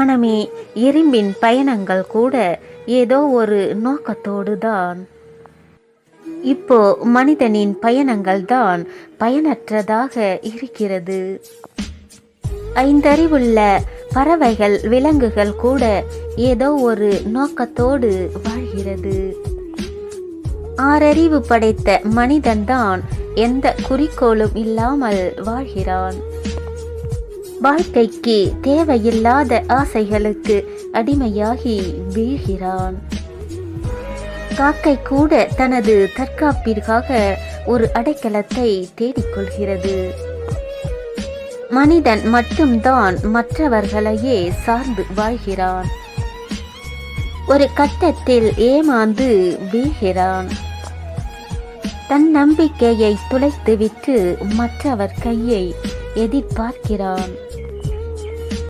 மனமே எறும்பின் பயணங்கள் கூட ஏதோ ஒரு நோக்கத்தோடு தான் இப்போ மனிதனின் பயணங்கள் தான் பயனற்றதாக இருக்கிறது. ஐந்தறிவுள்ள பறவைகள் விலங்குகள் கூட ஏதோ ஒரு நோக்கத்தோடு வாழ்கிறது. ஆறறிவு படைத்த மனிதன்தான் எந்த குறிக்கோளும் இல்லாமல் வாழ்கிறான். வாழ்க்கைக்கு தேவையில்லாத ஆசைகளுக்கு அடிமையாகி வீழ்கிறான். காக்கை கூட தனது தற்காப்பிற்காக ஒரு அடைக்கலத்தை தேடிக்கொள்கிறது. மனிதன் மட்டும்தான் மற்றவர்களையே சார்ந்து வாழ்கிறான். ஒரு கட்டத்தில் ஏமாந்து வீழ்கிறான். தன் நம்பிக்கையை துளைத்துவிட்டு மற்றவர் கையை எதிர்பார்க்கிறான்.